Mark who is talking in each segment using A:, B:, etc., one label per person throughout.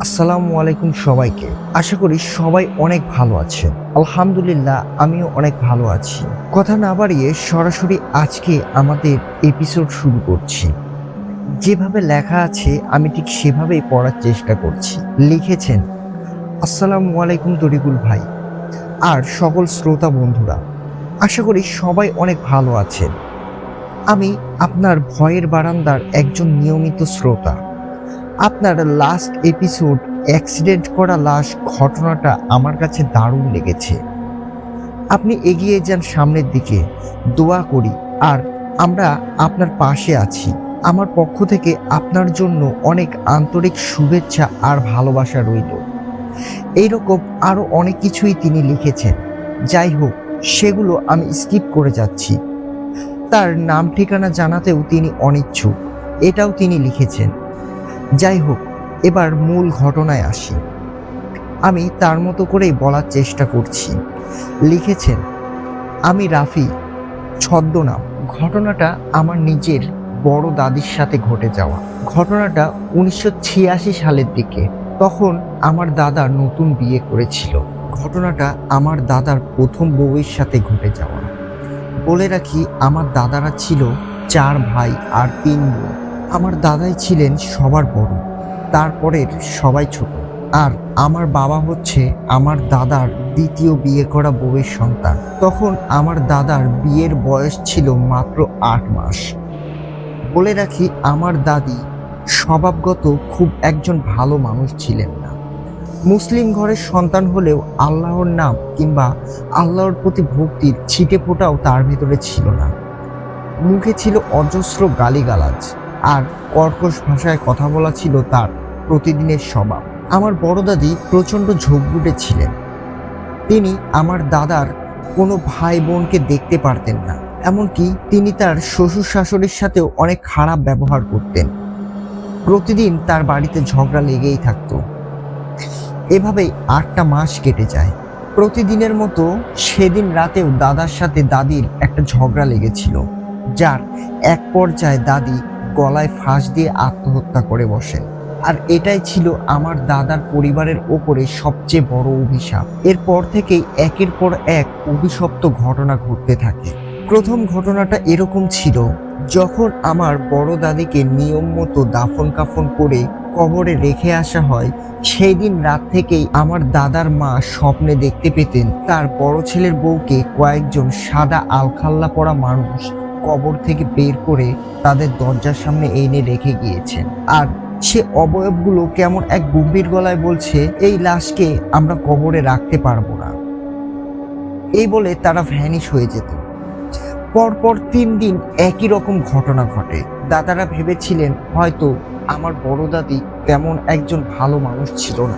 A: আসসালামু আলাইকুম সবাইকে। আশা করি সবাই অনেক ভালো আছেন। আলহামদুলিল্লাহ, আমিও অনেক ভালো আছি। কথা না বাড়িয়ে সরাসরি আজকে আমাদের এপিসোড শুরু করছি। যেভাবে লেখা আছে, আমি ঠিক সেভাবেই পড়ার চেষ্টা করছি। লিখেছেন, আসসালামু আলাইকুম তরিকুল ভাই। আর সকল শ্রোতা বন্ধুরা, আশা করি সবাই অনেক ভালো আছেন। আমি আপনার ভয়ের বারান্দার একজন নিয়মিত শ্রোতা। আপনার লাস্ট এপিসোড অ্যাক্সিডেন্ট করা লাশ ঘটনাটা আমার কাছে দারুণ লেগেছে। আপনি এগিয়ে যান সামনের দিকে, দোয়া করি। আর আমরা আপনার পাশে আছি। আমার পক্ষ থেকে আপনার জন্য অনেক আন্তরিক শুভেচ্ছা আর ভালোবাসা রইল। এইরকম আরও অনেক কিছুই তিনি লিখেছেন। যাই হোক, সেগুলো আমি স্কিপ করে যাচ্ছি। তার নাম ঠিকানা জানাতেও তিনি অনিচ্ছুক। এটাও তিনি লিখেছেন। যাই হোক, এবার মূল ঘটনায় আসি। আমি তার মতো করেই বলার চেষ্টা করছি। লিখেছেন, আমি রাফি, ছদ্মনাম। ঘটনাটা আমার নিজের বড় দাদির সাথে ঘটে যাওয়া। ঘটনাটা উনিশশো ছিয়াশি সালের দিকে, তখন আমার দাদা নতুন বিয়ে করেছিল। ঘটনাটা আমার দাদার প্রথম বউয়ের সাথে ঘটে যাওয়া। বলে রাখি, আমার দাদারা ছিল চার ভাই আর তিন বোন। আমার দাদাই ছিলেন সবার বড়, তারপরের সবাই ছোট। আর আমার বাবা হচ্ছে আমার দাদার দ্বিতীয় বিয়ে করা বউয়ের সন্তান। তখন আমার দাদার বিয়ের বয়স ছিল মাত্র আট মাস। বলে রাখি, আমার দাদি স্বভাবগত খুব একজন ভালো মানুষ ছিলেন না। মুসলিম ঘরের সন্তান হলেও আল্লাহর নাম কিংবা আল্লাহর প্রতি ভক্তির ছিটে ফোটাও তার ভেতরে ছিল না। মুখে ছিল অজস্র গালিগালাজ। আর কর্কশ ভাষায় কথা বলা ছিল তার প্রতিদিনের স্বভাব। আমার বড় দাদি প্রচণ্ড ঝোঁকবুটে ছিলেন। তিনি আমার দাদার কোনো ভাই বোনকে দেখতে পারতেন না, এমনকি তিনি তার শ্বশুর শাশুড়ির সাথেও অনেক খারাপ ব্যবহার করতেন। প্রতিদিন তার বাড়িতে ঝগড়া লেগেই থাকতো। এভাবেই আটটা মাস কেটে যায়। প্রতিদিনের মতো সেদিন রাতেও দাদার সাথে দাদির একটা ঝগড়া লেগেছিল, যার এক পর্যায়ে দাদি গলায় ফাঁস দিয়ে আত্মহত্যা করে বসেন। আর এটাই ছিল আমার দাদার পরিবারের ওপরে সবচেয়ে বড় অভিশাপ। এরপর থেকেই একের পর এক অভিশপ্ত ঘটনা ঘটতে থাকে। প্রথম ঘটনাটা এরকম ছিল, যখন আমার বড় দাদিকে নিয়ম মতো দাফন কাফন করে কবরে রেখে আসা হয়, সেই দিন রাত থেকেই আমার দাদার মা স্বপ্নে দেখতে পেতেন তার বড় ছেলের বউকে কয়েকজন সাদা আলখাল্লা পরা মানুষ কবর থেকে বের করে তাদের দরজার সামনে এনে রেখে গিয়েছেন। আর সে অবয়বগুলো কেমন এক গম্ভীর গলায় বলছে, এই লাশকে আমরা কবরে রাখতে পারব না। এই বলে তারা ভ্যানিশ হয়ে যেত। পরপর তিন দিন একই রকম ঘটনা ঘটে। দাদারা ভেবেছিলেন, হয়তো আমার বড় দাদি তেমন একজন ভালো মানুষ ছিল না,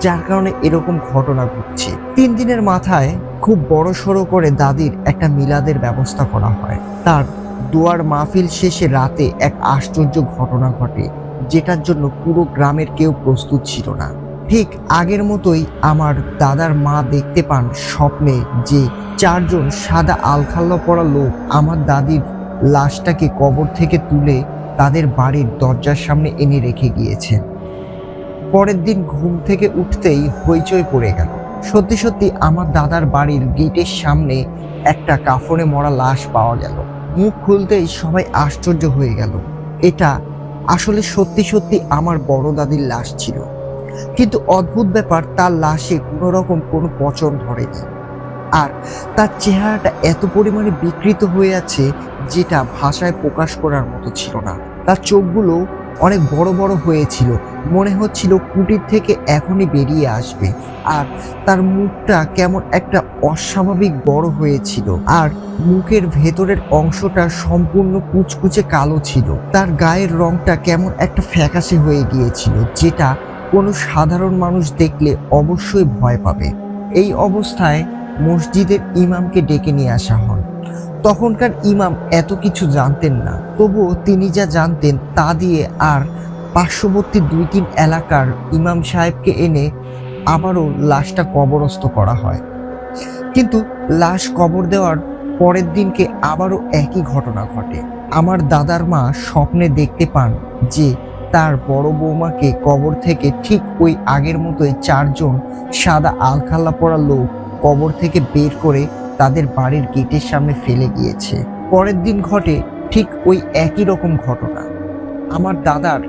A: যার কারণে এরকম ঘটনা ঘটছে। তিন দিনের মাথায় খুব বড় সড়ো করে দাদির একটা মিলাদের ব্যবস্থা করা হয়। তার দুয়ার মাহফিল শেষে রাতে এক আশ্চর্য ঘটনা ঘটে, যেটার জন্য পুরো গ্রামের কেউ প্রস্তুত ছিল না। ঠিক আগের মতোই আমার দাদার মা দেখতে পান স্বপ্নে যে চারজন সাদা আলখাল্লা পরা লোক আমার দাদির লাশটাকে কবর থেকে তুলে তাদের বাড়ির দরজার সামনে এনে রেখে গিয়েছেন। পরের দিন ঘুম থেকে উঠতেই হইচই পড়ে গেল। সত্যি সত্যি আমার দাদার বাড়ির গেটের সামনে একটা কাফনে মরা লাশ পাওয়া গেল। মুখ খুলতেই সবাই আশ্চর্য হয়ে গেল। এটা আসলে সত্যি সত্যি আমার বড় দাদির লাশ ছিল। কিন্তু অদ্ভুত ব্যাপার, তার লাশে কোনো রকম কোনো পচন ধরেনি। আর তার চেহারাটা এত পরিমাণে বিকৃত হয়ে আছে, যেটা ভাষায় প্রকাশ করার মতো ছিল না। তার চোখগুলো অনেক বড় বড় হয়েছিল। মনে হচ্ছিল কুটির থেকে এখনই বেরিয়ে আসবে। আর তার মুখটা কেমন একটা অস্বাভাবিক বড় হয়েছিল। আর মুখের ভেতরের অংশটা সম্পূর্ণ কুচকুচে কালো ছিল। তার গায়ের রংটা কেমন একটা ফ্যাকাশে হয়ে গিয়েছিল, যেটা কোনো সাধারণ মানুষ দেখলে অবশ্যই ভয় পাবে। এই অবস্থায় মসজিদের ইমামকে ডেকে নিয়ে আসা হয়। তখনকার ইমাম এত কিছু জানতেন না। তবুও তিনি যা জানতেন তা দিয়ে আর পার্শ্ববর্তী দুই তিন এলাকার ইমাম সাহেবকে এনে আবারও লাশটা কবরস্থ করা হয়। কিন্তু লাশ কবর দেওয়ার পরের দিনকে আবারও একই ঘটনা ঘটে। আমার দাদার মা স্বপ্নে দেখতে পান যে তার বড় বৌমাকে কবর থেকে ঠিক ওই আগের মতোই চারজন সাদা আলখাল্লা পরা লোক কবর থেকে বের করে তাদের বাড়ির গেটের সামনে ফেলে গিয়েছে পরের দিন ঘটে ঠিক ওই একই রকম ঘটনা। আমার দাদার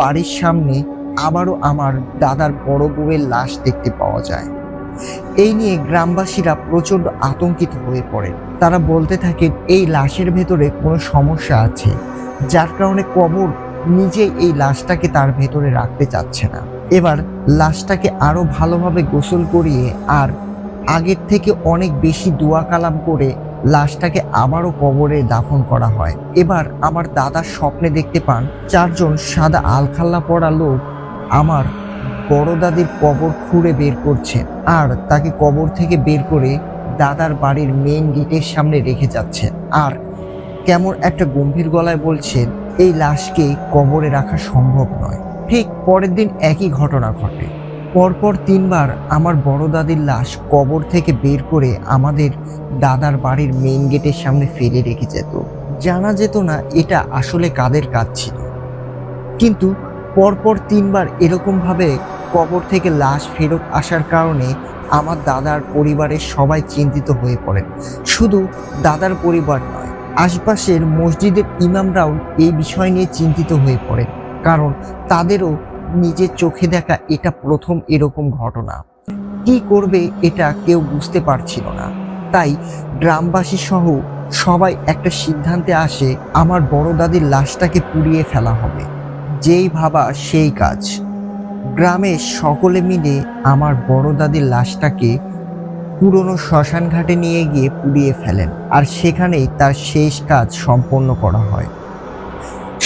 A: বাড়ির সামনে আবারও আমার দাদার বড় বউয়ের লাশ দেখতে পাওয়া যায়। এই নিয়ে গ্রামবাসীরা প্রচণ্ড আতঙ্কিত হয়ে পড়ে তারা বলতে থাকেন, এই লাশের ভেতরে কোনো সমস্যা আছে। যার কারণে কবর নিজেই এই লাশটাকে তার ভেতরে রাখতে চাচ্ছে না। এবার লাশটাকে আরও ভালোভাবে গোসল করিয়ে আর আগের থেকে অনেক বেশি দোয়া কালাম করে লাশটাকে আবারও কবরে দাফন করা হয়। এবার আমার দাদার স্বপ্নে দেখতে পান চারজন সাদা আলখাল্লা পরা লোক আমার বড় দাদির কবর খুঁড়ে বের করছেন আর তাকে কবর থেকে বের করে দাদার বাড়ির মেন গেটের সামনে রেখে যাচ্ছেন আর কেমন একটা গম্ভীর গলায় বলছেন এই লাশকে কবরে রাখা সম্ভব নয়। ঠিক পরের দিন একই ঘটনা ঘটে। পরপর তিনবার আমার বড় দাদির লাশ কবর থেকে বের করে আমাদের দাদার বাড়ির মেইন গেটের সামনে ফেলে রেখে যেত। জানা যেত না এটা আসলে কাদের কাজ ছিল। কিন্তু পরপর তিনবার এরকমভাবে কবর থেকে লাশ ফেরত আসার কারণে আমার দাদার পরিবারের সবাই চিন্তিত হয়ে পড়েন। শুধু দাদার পরিবার নয়, আশপাশের মসজিদের ইমামরাও এই বিষয় নিয়ে চিন্তিত হয়ে পড়েন। কারণ তাদেরও নিজের চোখে দেখা এটা প্রথম এরকম ঘটনা। কি করবে এটা কেউ বুঝতে পারছিল না। তাই গ্রামবাসী সহ সবাই একটা সিদ্ধান্তে আসে, আমার বড় দাদির লাশটাকে পুড়িয়ে ফেলা হবে। যেই ভাবা সেই কাজ। গ্রামে সকলে মিলে আমার বড় দাদির লাশটাকে পুরনো শ্মশান ঘাটে নিয়ে গিয়ে পুড়িয়ে ফেলেন। আর সেখানেই তার শেষ কাজ সম্পন্ন করা হয়।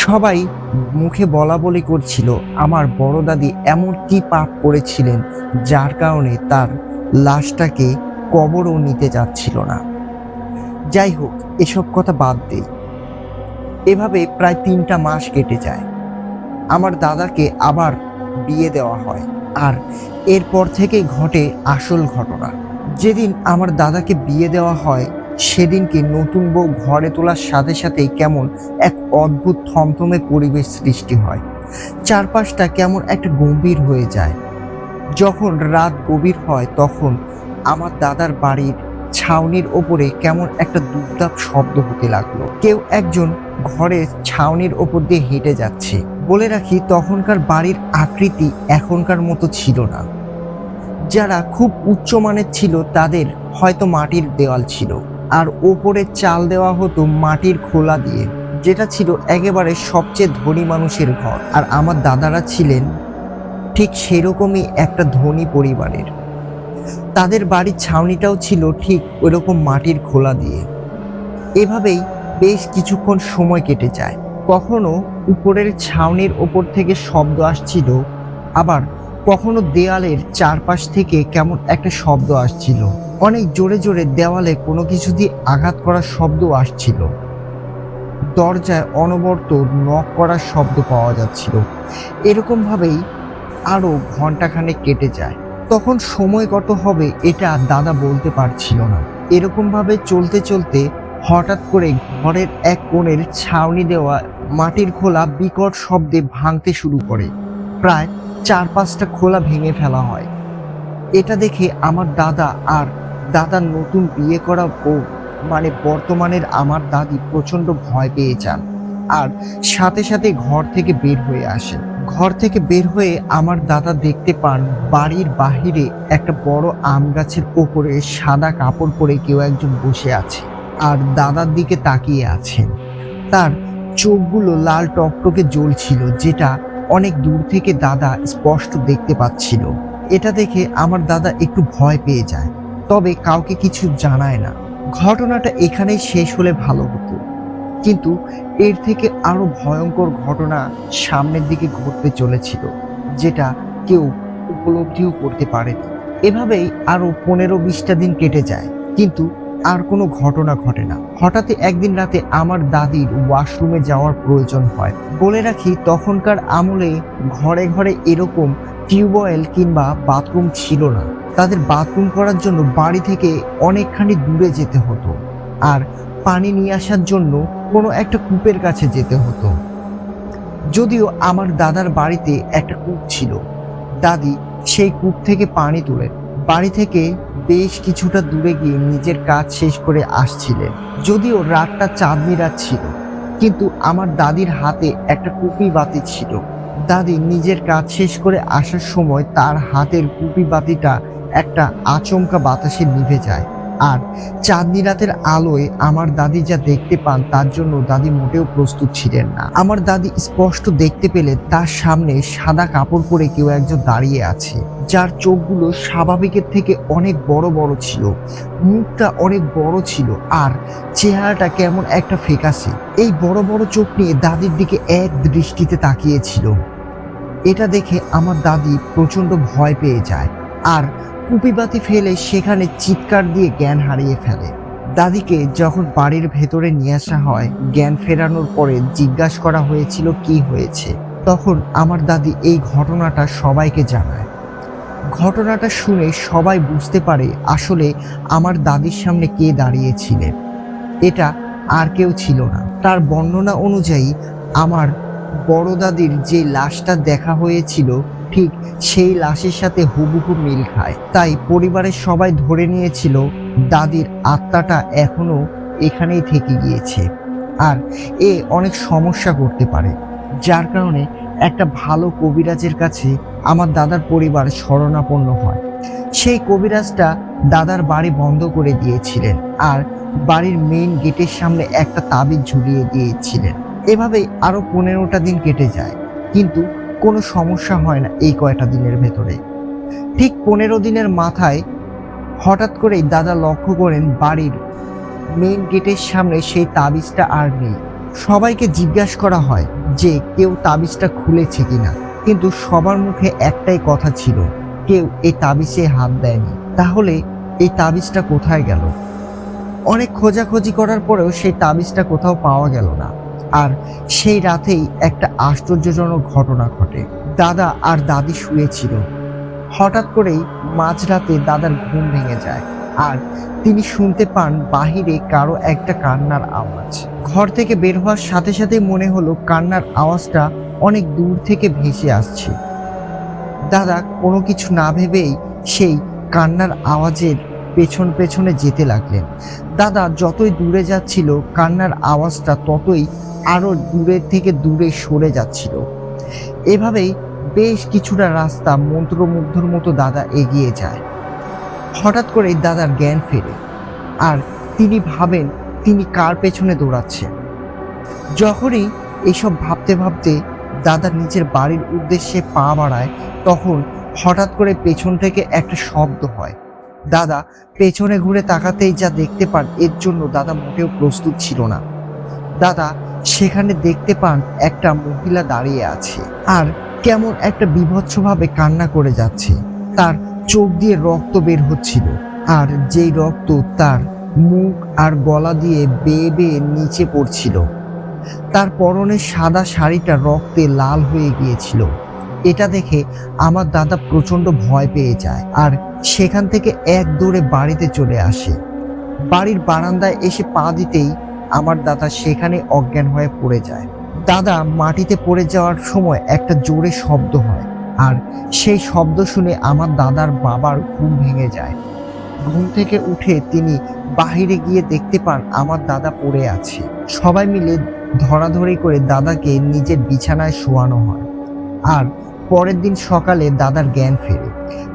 A: সবাই মুখে বলা বলি করছিল, আমার বড় দাদি এমন কি পাপ করেছিলেন, যার কারণে তার লাশটাকে কবরও নিতে যাচ্ছিল না। যাই হোক, এসব কথা বাদ দেই এভাবে প্রায় তিনটা মাস কেটে যায়। আমার দাদাকে আবার বিয়ে দেওয়া হয় আর এরপর থেকেই ঘটে আসল ঘটনা। যেদিন আমার দাদাকে বিয়ে দেওয়া হয় সেদিনকে নতুন বউ ঘরে তোলার সাথে সাথেই কেমন এক অদ্ভুত থমথমে পরিবেশ সৃষ্টি হয়। চারপাশটা কেমন একটা গম্ভীর হয়ে যায়। যখন রাত গভীর হয় তখন আমার দাদার বাড়ির ছাউনির ওপরে কেমন একটা দুপদাপ শব্দ হতে লাগল। কেউ একজন ঘরের ছাউনির ওপর দিয়ে হেঁটে যাচ্ছে। বলে রাখি তখনকার বাড়ির আকৃতি এখনকার মতো ছিল না। যারা খুব উচ্চমানের ছিল তাদের হয়তো মাটির দেওয়াল ছিল। আর ওপরে চাল দেওয়া হতো মাটির খোলা দিয়ে, যেটা ছিল একেবারে সবচেয়ে ধনী মানুষের ঘর। আর আমার দাদারা ছিলেন ঠিক সেরকমই একটা ধনী পরিবারের। তাদের বাড়ির ছাউনিটাও ছিল ঠিক ওইরকম মাটির খোলা দিয়ে। এভাবেই বেশ কিছুক্ষণ সময় কেটে যায়। কখনো উপরের ছাউনির ওপর থেকে শব্দ আসছিল, আবার কখনো দেয়ালের চারপাশ থেকে কেমন একটা শব্দ আসছিল। অনেক জোরে জোরে দেওয়ালে কোনো কিছু দিয়ে আঘাত করার শব্দ আসছিল। দরজায় অনবর্ত নক করার শব্দ পাওয়া যাচ্ছিল। এরকমভাবেই আরও ঘন্টাখানেক কেটে যায়। তখন সময় কত হবে এটা দাদা বলতে পারছিল না। এরকমভাবে চলতে চলতে হঠাৎ করে ঘরের এক কোণের ছাউনি দেওয়া মাটির খোলা বিকট শব্দে ভাঙতে শুরু করে। প্রায় চার পাঁচটা খোলা ভেঙে ফেলা হয়। এটা দেখে আমার দাদা আর দাদার নতুন বিয়ে করা বউ মানে বর্তমানের আমার দাদি প্রচণ্ড ভয় পেয়ে যান আর সাথে সাথে ঘর থেকে বের হয়ে আসেন। ঘর থেকে বের হয়ে আমার দাদা দেখতে পান বাড়ির বাহিরে একটা বড় আম গাছের ওপরে সাদা কাপড় পরে কেউ একজন বসে আছে আর দাদার দিকে তাকিয়ে আছেন। তার চোখগুলো লাল টকটকে জ্বলছিল, যেটা অনেক দূর থেকে দাদা স্পষ্ট দেখতে পাচ্ছিল। এটা দেখে আমার দাদা একটু ভয় পেয়ে যায়। তবে কাউকে কিছু জানায় না। ঘটনাটা এখানেই শেষ হলে ভালো হতো। কিন্তু এর থেকে আরও ভয়ঙ্কর ঘটনা সামনের দিকে ঘটতে চলেছিল, যেটা কেউ উপলব্ধিও করতে পারেনি। এভাবেই আরও পনেরো বিশটা দিন কেটে যায়, কিন্তু আর কোনো ঘটনা ঘটে না। হঠাৎ একদিন রাতে আমার দাদির ওয়াশরুমে যাওয়ার প্রয়োজন হয়। বলে রাখি, তখনকার আমলে ঘরে ঘরে এরকম টিউবওয়েল কিংবা বাথরুম ছিল না। তাদের বাথরুম করার জন্য বাড়ি থেকে অনেকখানি দূরে যেতে হতো আর পানি নিয়ে আসার জন্য কোনো একটা কূপের কাছে যেতে হতো। যদিও আমার দাদার বাড়িতে একটা কূপ ছিল। দাদি সেই কূপ থেকে পানি তুলেন বাড়ি থেকে বেশ কিছুটা দূরে গিয়ে নিজের কাজ শেষ করে আসছিলেন। যদিও রাতটা চাঁদনি রাত ছিল, কিন্তু আমার দাদির হাতে একটা কুপি বাতি ছিল। দাদি নিজের কাজ শেষ করে আসার সময় তার হাতের কুপি বাতিটা একটা আচমকা বাতাসে নিভে যায়। আর চাঁদনি রাতের আলোয় আমার দাদি যা দেখতে পান, তার জন্য দাদি মোটেও প্রস্তুত ছিলেন না। আমার দাদি স্পষ্ট দেখতে পেলে তার সামনে সাদা কাপড় পরে কেউ একজন দাঁড়িয়ে আছে, যার চোখগুলো স্বাভাবিকের থেকে অনেক বড় বড় ছিল, মুখটা অনেক বড় ছিল, আর চেহারাটা কেমন একটা ফেকাসে এই বড় বড় চোখ নিয়ে দাদির দিকে এক দৃষ্টিতে তাকিয়েছিল। এটা দেখে আমার দাদি প্রচণ্ড ভয় পেয়ে যায়, আর কুপিবাতি ফেলে সেখানে চিৎকার দিয়ে জ্ঞান হারিয়ে ফেলে। দাদিকে যখন বাড়ির ভেতরে নিয়ে আসা হয়, জ্ঞান ফেরানোর পরে জিজ্ঞাসা করা হয়েছিল, কি হয়েছে? তখন আমার দাদি এই ঘটনাটা সবাইকে জানায়। ঘটনাটা শুনে সবাই বুঝতে পারে আসলে আমার দাদির সামনে কে দাঁড়িয়েছিলেন। এটা আর কেউ ছিল না। তার বর্ণনা অনুযায়ী আমার বড় দাদির যে লাশটা দেখা হয়েছিল ঠিক সেই লাশের সাথে হুবহু মিল খায়। তাই পরিবারের সবাই ধরে নিয়েছিল, দাদির আত্মাটা এখনও এখানেই থেকে গিয়েছে। আর এ অনেক সমস্যা করতে পারে, যার কারণে একটা ভালো কবিরাজের কাছে আমার দাদার পরিবার শরণাপন্ন হয়। সেই কবিরাজটা দাদার বাড়ি বন্ধ করে দিয়েছিলেন আর বাড়ির মেইন গেটের সামনে একটা তাবিজ ঝুলিয়ে দিয়েছিলেন। এভাবেই আরও পনেরোটা দিন কেটে যায়। কিন্তু কোনো সমস্যা হয় না এই কয়টা দিনের ভেতরে। ঠিক পনেরো দিনের মাথায় হঠাৎ করেই দাদা লক্ষ্য করেন বাড়ির মেইন গেটের সামনে সেই তাবিজটা আর নেই। সবাইকে জিজ্ঞাসা করা হয় যে কেউ তাবিজটা খুলেছে কিনা। কিন্তু সবার মুখে একটাই কথা ছিল, কেউ এই তাবিজে হাত দেয়নি। তাহলে এই তাবিজটা কোথায় গেল? অনেক খোঁজাখুঁজি করার পরেও সেই তাবিজটা কোথাও পাওয়া গেল না। আর সেই রাতেই একটা আশ্চর্যজনক ঘটনা ঘটে। দাদা আর দাদি শুয়েছিল। হঠাৎ করেই মাঝরাতে দাদার ঘুম ভেঙে যায় আর তিনি শুনতে পান বাহিরে কারও একটা কান্নার আওয়াজ। ঘর থেকে বের হওয়ার সাথে সাথে মনে হলো কান্নার আওয়াজটা অনেক দূর থেকে ভেসে আসছে। দাদা কোনো কিছু না ভেবেই সেই কান্নার আওয়াজের পেছন পেছনে যেতে লাগলেন। দাদা যতই দূরে যাচ্ছিল, কান্নার আওয়াজটা ততই আরও দূরের থেকে দূরে সরে যাচ্ছিল। এভাবেই বেশ কিছুটা রাস্তা মন্ত্রমুগ্ধর মতো দাদা এগিয়ে যায়। হঠাৎ করে দাদার জ্ঞান ফেরে আর তিনি ভাবেন তিনি কার পেছনে দৌড়াচ্ছেন। যখনই এসব ভাবতে ভাবতে দাদা নিজের বাড়ির উদ্দেশ্যে পা বাড়ায়, তখন হঠাৎ করে পেছন থেকে একটা শব্দ হয়। দাদা পেছনে ঘুরে তাকাতেই যা দেখতে পান, এর জন্য দাদা মোটেও প্রস্তুত ছিল না। দাদা সেখানে দেখতে পান একটা মহিলা দাঁড়িয়ে আছে আর কেমন একটা বিভৎসভাবে কান্না করে যাচ্ছে। তার চোখ দিয়ে রক্ত বের হচ্ছিল আর যেই রক্ত তার মুখ আর গলা দিয়ে বেয়ে বেয়ে নিচে পড়ছিল। তার পরনের সাদা শাড়িটা রক্তে লাল হয়ে গিয়েছিল। এটা দেখে আমার দাদা প্রচণ্ড ভয় পেয়ে যায় আর সেখান থেকে এক দৌড়ে বাড়িতে চলে আসে। বাড়ির বারান্দায় এসে পা দিতেই আমার দাদা সেখানে অজ্ঞান হয়ে পড়ে যায়। দাদা মাটিতে পড়ে যাওয়ার সময় একটা জোরে শব্দ হয় আর সেই শব্দ শুনে আমার দাদার বাবার ঘুম ভেঙে যায়। ঘুম থেকে উঠে তিনি বাহিরে গিয়ে দেখতে পান আমার দাদা পড়ে আছে। সবাই মিলে ধরাধরি করে দাদাকে নিজের বিছানায় শোয়ানো হয় আর পরের দিন সকালে দাদার জ্ঞান ফেরে।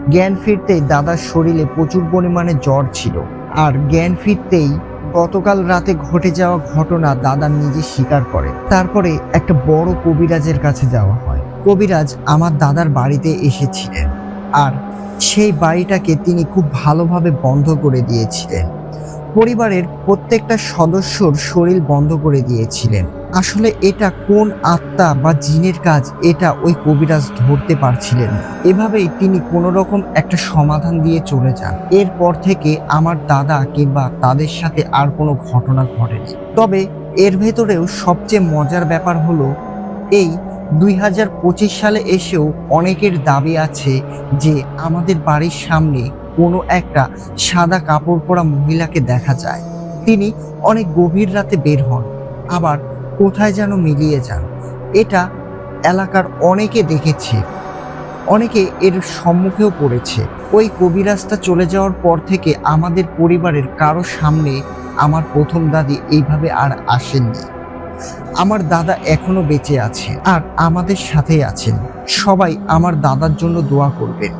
A: জ্ঞান ফিরতেই দাদার শরীরে প্রচুর পরিমাণে জ্বর ছিল আর জ্ঞান ফিরতেই গতকাল রাতে ঘটে যাওয়া ঘটনা দাদা নিজে স্বীকার করে। তারপরে একটা বড় কবিরাজের কাছে যাওয়া হয়। কবিরাজ আমার দাদার বাড়িতে এসেছিলেন আর সেই বাড়িটাকে তিনি খুব ভালোভাবে বন্ধ করে দিয়েছিলেন। পরিবারের প্রত্যেকটা সদস্যর শরীর বন্ধ করে দিয়েছিলেন। আসলে এটা কোন আত্মা বা জিনের কাজ? এটা ওই কবিরাজ ধরতে পারছিলেন। এভাবেই তিনি কোনো রকম একটা সমাধান দিয়ে চলে যান। এরপর থেকে আমার দাদা কিংবা তাদের সাথে আর কোনো ঘটনা ঘটেনি। তবে এর ভেতরেও সবচেয়ে মজার ব্যাপার হলো, এই দুই হাজার পঁচিশ সালে এসেও অনেকের দাবি আছে যে আমাদের বাড়ির সামনে কোনো একটা সাদা কাপড় পরা মহিলাকে দেখা যায়। তিনি অনেক গভীর রাতে বের হন। আবার কোথায় যেন মিলিয়ে যান। এটা এলাকার অনেকে দেখেছে। অনেকে এর সম্মুখেও পড়েছে। ওই কবিরাজটা চলে যাওয়ার পর থেকে আমাদের পরিবারের কারও সামনে আমার প্রথম দাদি এইভাবে আর আসেননি। আমার দাদা এখনও বেঁচে আছে আর আমাদের সাথেই আছেন। সবাই আমার দাদার জন্য দোয়া করবেন।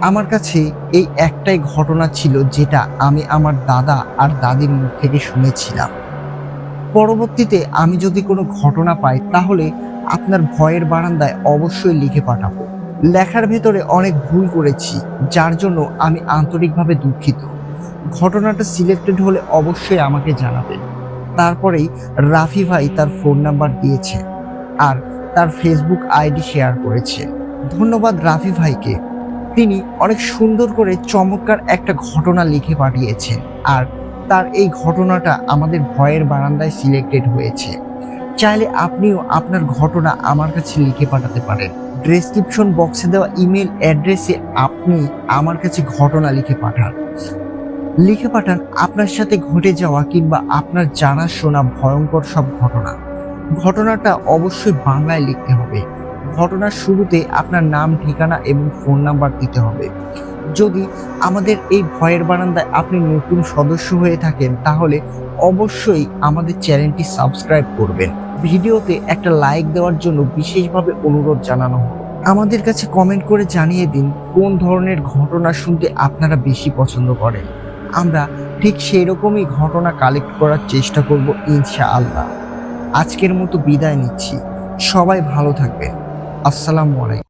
A: আমার কাছে এই একটাই ঘটনা ছিল যেটা আমি আমার দাদা আর দাদির মুখ থেকে শুনেছিলাম। পরবর্তীতে আমি যদি কোনো ঘটনা পাই, তাহলে আপনার ভয়ের বারান্দায় অবশ্যই লিখে পাঠাবো। লেখার ভেতরে অনেক ভুল করেছি, যার জন্য আমি আন্তরিকভাবে দুঃখিত। ঘটনাটা সিলেক্টেড হলে অবশ্যই আমাকে জানাবেন। তারপরেই রাফি ভাই তার ফোন নাম্বার দিয়েছে আর তার ফেসবুক আইডি শেয়ার করেছে। ধন্যবাদ রাফি ভাইকে। তিনি অনেক সুন্দর করে চমৎকার একটা ঘটনা লিখে পাঠিয়েছেন আর তার এই ঘটনাটা আমাদের ভয়ের বারান্দায় সিলেক্টেড হয়েছে। চাইলে আপনিও আপনার ঘটনা আমার কাছে লিখে পাঠাতে পারেন। ডেসক্রিপশন বক্সে দেওয়া ইমেল অ্যাড্রেসে আপনি আমার কাছে ঘটনা লিখে পাঠান। লিখে পাঠান আপনার সাথে ঘটে যাওয়া কিংবা আপনার জানা শোনা ভয়ঙ্কর সব ঘটনা। ঘটনাটা অবশ্যই বাংলায় লিখতে হবে। ঘটনার শুরুতে আপনার নাম, ঠিকানা এবং ফোন নাম্বার দিতে হবে। যদি আমাদের এই ভয়ের বারান্দায় আপনি নতুন সদস্য হয়ে থাকেন, তাহলে অবশ্যই আমাদের চ্যানেলটি সাবস্ক্রাইব করবেন। ভিডিওতে একটা লাইক দেওয়ার জন্য বিশেষভাবে অনুরোধ জানানো হলো। আমাদের কাছে কমেন্ট করে জানিয়ে দিন, কোন ধরনের ঘটনা শুনতে আপনারা বেশি পছন্দ করেন। আমরা ঠিক সেই রকমই ঘটনা কালেক্ট করার চেষ্টা করব ইনশাআল্লাহ। আজকের মতো বিদায় নিচ্ছি। সবাই ভালো থাকবেন। আসসালামু আলাইকুম।